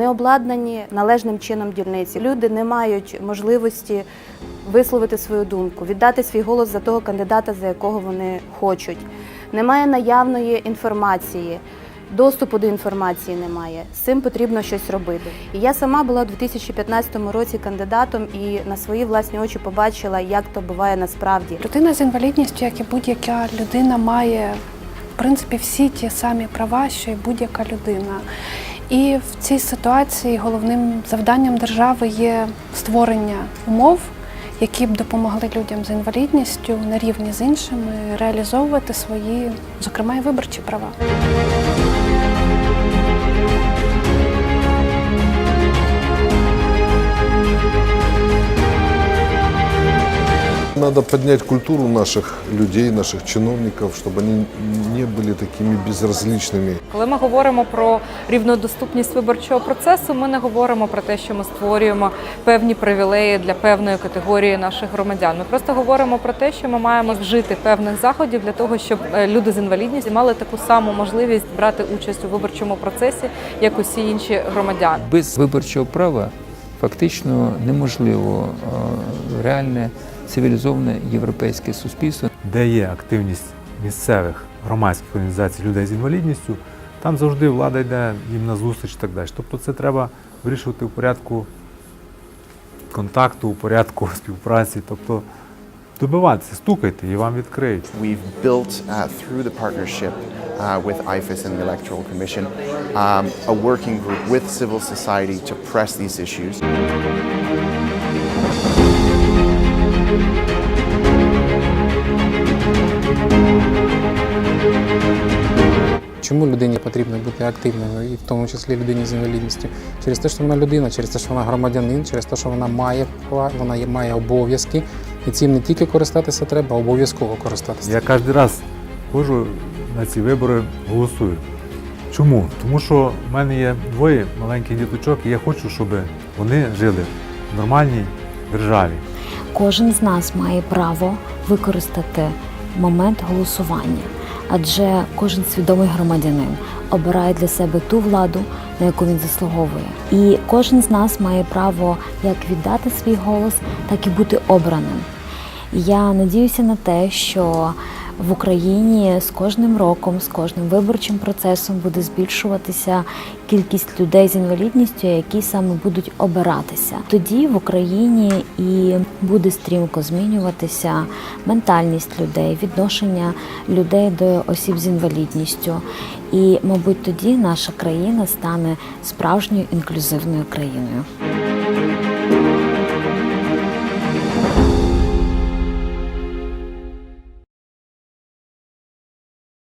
Не обладнані належним чином дільниці. Люди не мають можливості висловити свою думку, віддати свій голос за того кандидата, за якого вони хочуть. Немає наявної інформації. Доступу до інформації немає. З цим потрібно щось робити. І я сама була у 2015 році кандидатом і на свої власні очі побачила, як то буває насправді. Людина з інвалідністю, як і будь-яка людина, має в принципі всі ті самі права, що й будь-яка людина. І в цій ситуації головним завданням держави є створення умов, які б допомогли людям з інвалідністю на рівні з іншими реалізовувати свої, зокрема, і виборчі права. Надо поднять культуру наших людей, наших чиновников, чтобы они не были такими безразличными. Коли ми говоримо про рівнодоступність виборчого процесу, ми не говоримо про те, що ми створюємо певні привілеї для певної категорії наших громадян. Ми просто говоримо про те, що ми маємо вжити певних заходів для того, щоб е, люди з інвалідністю мали таку саму можливість брати участь у виборчому процесі, як усі інші громадяни. Без виборчого права фактично неможливо е, реальне цивілізоване європейське суспільство. де є активність місцевих громадських організацій людей з інвалідністю, там завжди влада йде їм на зустріч і так далі. Тобто це треба вирішувати у порядку контакту, у порядку співпраці. Тобто добиватися, стукайте і вам відкриють. We've built uh, through the partnership uh, with IFAS and the Electoral Commission um, a working group with civil society to press these issues. Чому людині потрібно бути активною, і в тому числі людині з інвалідністю? Через те, що вона людина, через те, що вона громадянин, через те, що вона має права, вона має обов'язки, і цим не тільки користатися треба, а обов'язково користатися. Я кожен раз ходжу на ці вибори, голосую. Чому? Тому що в мене є двоє маленьких діточок, і я хочу, щоб вони жили в нормальній державі. Кожен з нас має право використати момент голосування, адже кожен свідомий громадянин обирає для себе ту владу, на яку він заслуговує. І кожен з нас має право як віддати свій голос, так і бути обраним. Я надіюся на те, що в Україні з кожним роком, з кожним виборчим процесом буде збільшуватися кількість людей з інвалідністю, які саме будуть обиратися. Тоді в Україні і буде стрімко змінюватися ментальність людей, відношення людей до осіб з інвалідністю. І, мабуть, тоді наша країна стане справжньою інклюзивною країною.